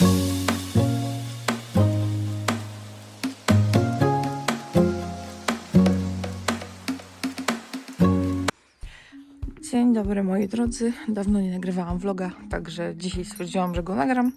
Dzień dobry moi drodzy. Dawno nie nagrywałam vloga, także dzisiaj stwierdziłam, że go nagram.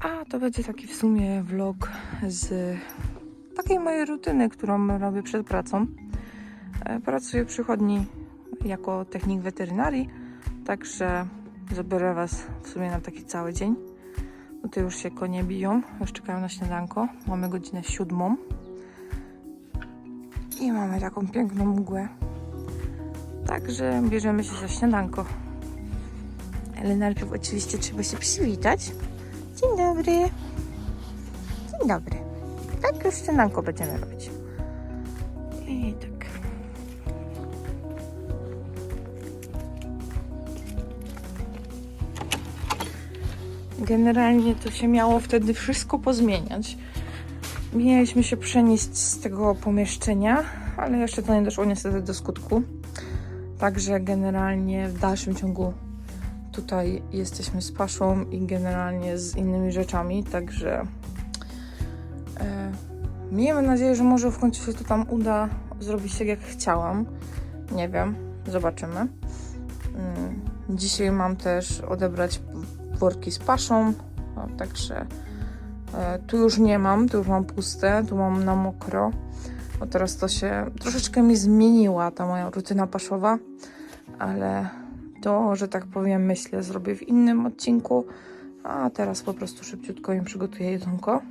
A to będzie taki w sumie vlog z takiej mojej rutyny, którą robię przed pracą. E, Pracuję w przychodni jako technik weterynarii, także zabiorę Was w sumie na taki cały dzień. Tutaj już się konie biją, już czekają na śniadanko. Mamy godzinę siódmą. I mamy taką piękną mgłę. Także bierzemy się za śniadanko. Ale najpierw oczywiście trzeba się przywitać. Dzień dobry. Dzień dobry. Tak już śniadanko będziemy robić. I tak. Generalnie to się miało wtedy wszystko pozmieniać. Mieliśmy się przenieść z tego pomieszczenia, ale jeszcze to nie doszło niestety do skutku. Także generalnie w dalszym ciągu tutaj jesteśmy z Paszą i generalnie z innymi rzeczami, także e, miejmy nadzieję, że może w końcu się to tam uda zrobić tak jak chciałam. Nie wiem, zobaczymy. Mm, Dzisiaj mam też odebrać worki z Paszą, no, także e, tu już nie mam, tu już mam puste, tu mam na mokro. Bo teraz to się troszeczkę mi zmieniła ta moja rutyna paszowa, ale to, że tak powiem, myślę, zrobię w innym odcinku, a teraz po prostu szybciutko im przygotuję jedzonko.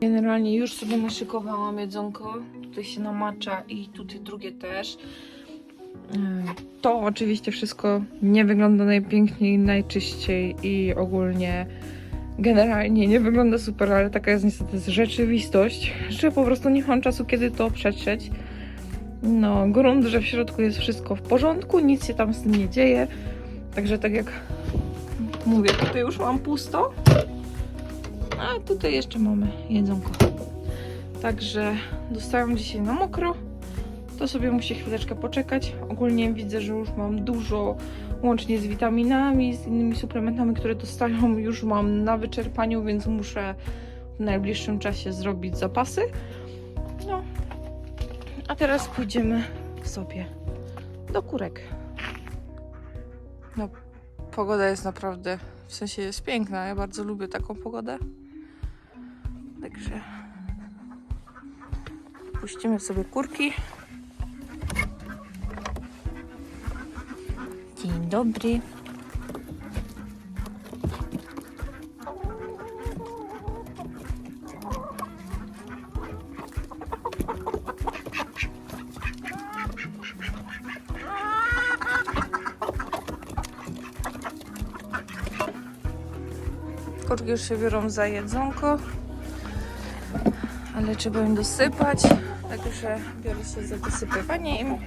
Generalnie już sobie naszykowałam jedzonko, tutaj się namacza i tutaj drugie też. To oczywiście wszystko nie wygląda najpiękniej, najczyściej i ogólnie generalnie nie wygląda super, ale taka jest niestety rzeczywistość, że po prostu nie mam czasu, kiedy to przetrzeć. No, grunt, że w środku jest wszystko w porządku, nic się tam z tym nie dzieje. Także tak jak mówię, tutaj już mam pusto, a tutaj jeszcze mamy jedzonko. Także dostałam dzisiaj na mokro. To sobie musi chwileczkę poczekać. Ogólnie widzę, że już mam dużo, łącznie z witaminami, z innymi suplementami, które dostają, już mam na wyczerpaniu, więc muszę w najbliższym czasie zrobić zapasy. No, a teraz pójdziemy sobie do kurek. No, pogoda jest naprawdę, w sensie jest piękna. Ja bardzo lubię taką pogodę. Także puścimy sobie kurki. Dobry. Kurki już się biorą za jedzonko, ale trzeba im dosypać, także biorę się za dosypywanie im.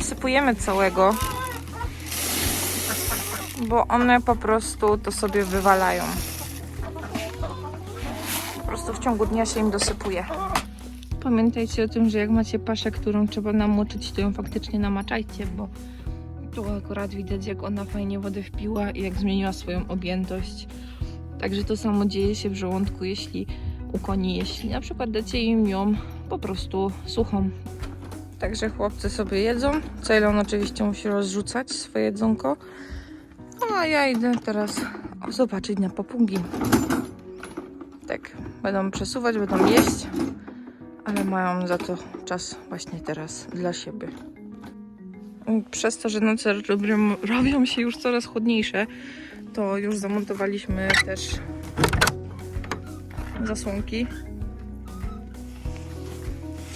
Nie wsypujemy całego, bo one po prostu to sobie wywalają. Po prostu w ciągu dnia się im dosypuje. Pamiętajcie o tym, że jak macie paszę, którą trzeba namoczyć, to ją faktycznie namaczajcie, bo tu akurat widać, jak ona fajnie wodę wpiła i jak zmieniła swoją objętość. Także to samo dzieje się w żołądku, jeśli u koni, jeśli na przykład dacie im ją po prostu suchą. Także chłopcy sobie jedzą. Ceylon oczywiście musi rozrzucać swoje jedzonko. A ja idę teraz zobaczyć na papugi. Tak, będą przesuwać, będą jeść, ale mają za to czas właśnie teraz dla siebie. Przez to, że noce robią, robią się już coraz chłodniejsze, to już zamontowaliśmy też zasłonki.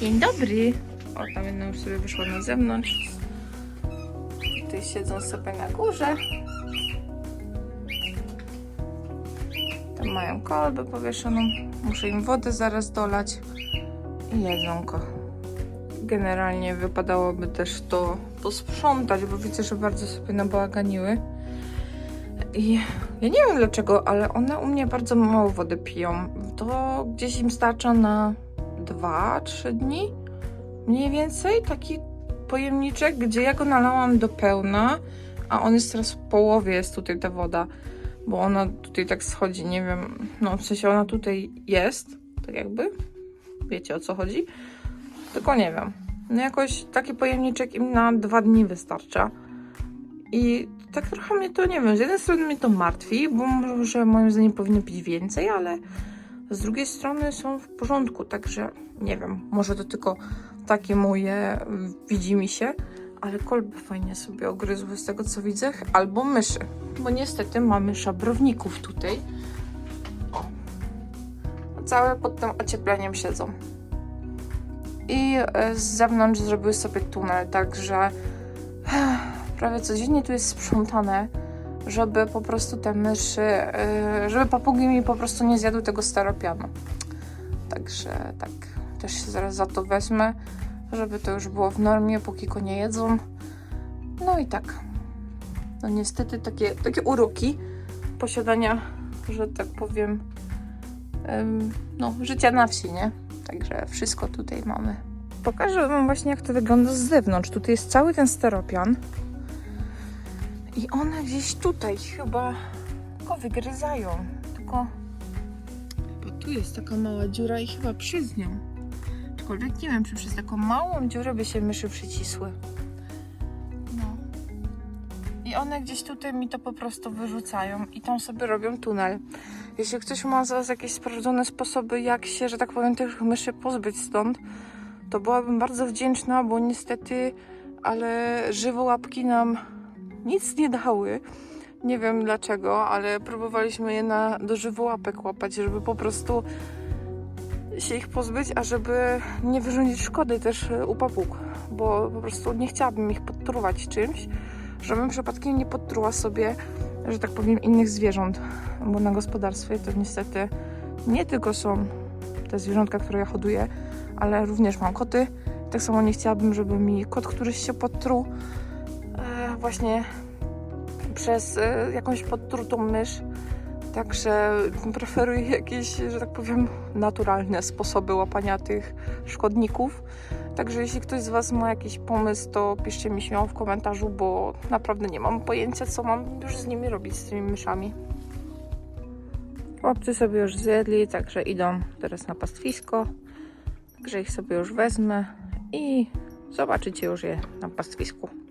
Dzień dobry! O, tam jedna już sobie wyszła na zewnątrz. Tutaj siedzą sobie na górze. Tam mają kolbę powieszoną. Muszę im wodę zaraz dolać. I jedzonko. generalnie wypadałoby też to posprzątać, bo widzę, że bardzo sobie nabałaganiły. I ja nie wiem dlaczego, ale one u mnie bardzo mało wody piją. To gdzieś im starcza na 2-3 dni. Mniej więcej taki pojemniczek, gdzie ja go nalałam do pełna, a on jest teraz w połowie, jest tutaj ta woda, bo ona tutaj tak schodzi, nie wiem, no w sensie ona tutaj jest, tak jakby, wiecie o co chodzi, tylko nie wiem. No jakoś taki pojemniczek im na dwa dni wystarcza. I tak trochę mnie to, nie wiem, z jednej strony mnie to martwi, bo może moim zdaniem powinny pić więcej, ale z drugiej strony są w porządku, także nie wiem, może to tylko takie moje y, widzi mi się, ale kolby fajnie sobie ogryzły z tego co widzę, albo myszy, bo niestety mamy szabrowników tutaj. O. Całe pod tym ociepleniem siedzą. I y, z zewnątrz zrobiły sobie tunel, także prawie codziennie tu jest sprzątane, żeby po prostu te myszy, y, żeby papugi mi po prostu nie zjadły tego steropianu. Także tak, też się zaraz za to wezmę, żeby to już było w normie, póki go nie jedzą. No i tak. No niestety takie, takie uroki posiadania, że tak powiem, em, no życia na wsi, nie? Także wszystko tutaj mamy. Pokażę wam właśnie jak to wygląda z zewnątrz. Tutaj jest cały ten steropian. I one gdzieś tutaj chyba go wygryzają. Tylko bo tu jest taka mała dziura i chyba przez nią. Aczkolwiek nie wiem, czy przez taką małą dziurę by się myszy przycisły. No. I one gdzieś tutaj mi to po prostu wyrzucają i tam sobie robią tunel. Jeśli ktoś ma za jakieś sprawdzone sposoby, jak się, że tak powiem, tych myszy pozbyć stąd, to byłabym bardzo wdzięczna, bo niestety, ale żywołapki nam nic nie dały. Nie wiem dlaczego, ale próbowaliśmy je na, do żywołapek łapać, żeby po prostu się ich pozbyć, a żeby nie wyrządzić szkody też e, u papug, bo po prostu nie chciałabym ich podtruwać czymś, żebym przypadkiem nie podtruła sobie, że tak powiem, innych zwierząt, bo na gospodarstwie to niestety nie tylko są te zwierzątka, które ja hoduję, ale również mam koty. Tak samo nie chciałabym, żeby mi kot któryś się podtruł e, właśnie przez e, jakąś podtrutą mysz. Także preferuję jakieś, że tak powiem, naturalne sposoby łapania tych szkodników. Także jeśli ktoś z Was ma jakiś pomysł, to piszcie mi śmiało w komentarzu, bo naprawdę nie mam pojęcia, co mam już z nimi robić, z tymi myszami. Chłopcy sobie już zjedli, także idą teraz na pastwisko. Także ich sobie już wezmę i zobaczycie już je na pastwisku.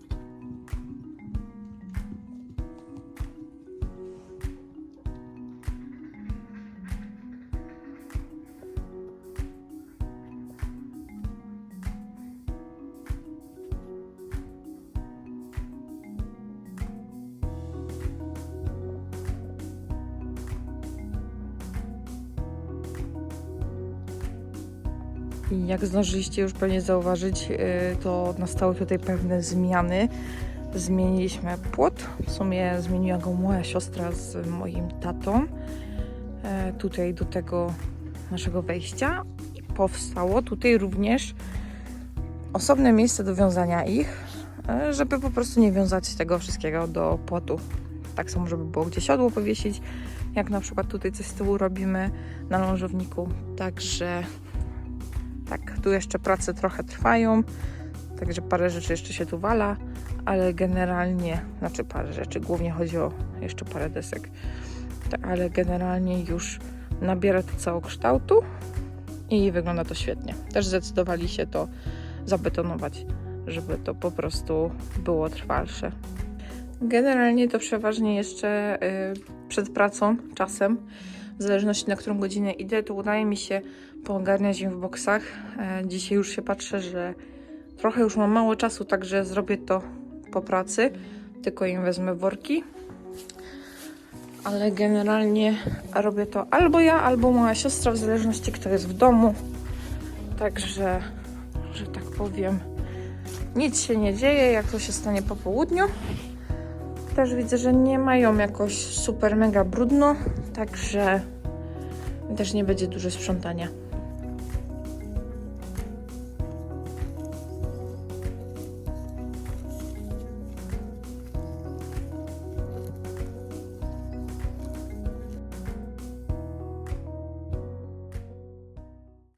Jak zdążyliście już pewnie zauważyć, yy, to nastały tutaj pewne zmiany. Zmieniliśmy płot. W sumie zmieniła go moja siostra z moim tatą. E, tutaj do tego naszego wejścia. I powstało tutaj również osobne miejsce do wiązania ich, e, żeby po prostu nie wiązać tego wszystkiego do płotu. Tak samo, żeby było gdzie siodło powiesić, jak na przykład tutaj coś z tyłu robimy na lążowniku. Także tak, tu jeszcze prace trochę trwają, także parę rzeczy jeszcze się tu wala, ale generalnie, znaczy parę rzeczy, głównie chodzi o jeszcze parę desek, tak, ale generalnie już nabiera to całokształtu i wygląda to świetnie. Też zdecydowali się to zabetonować, żeby to po prostu było trwalsze. Generalnie to przeważnie jeszcze y, przed pracą, czasem, w zależności na którą godzinę idę, to udaje mi się poogarniać im w boksach. E, dzisiaj już się patrzę, że trochę już mam mało czasu, także zrobię to po pracy. Tylko im wezmę worki. Ale generalnie robię to albo ja, albo moja siostra, w zależności kto jest w domu. Także, że tak powiem, nic się nie dzieje, jak to się stanie po południu. Też widzę, że nie mają jakoś super mega brudno, także też nie będzie dużo sprzątania.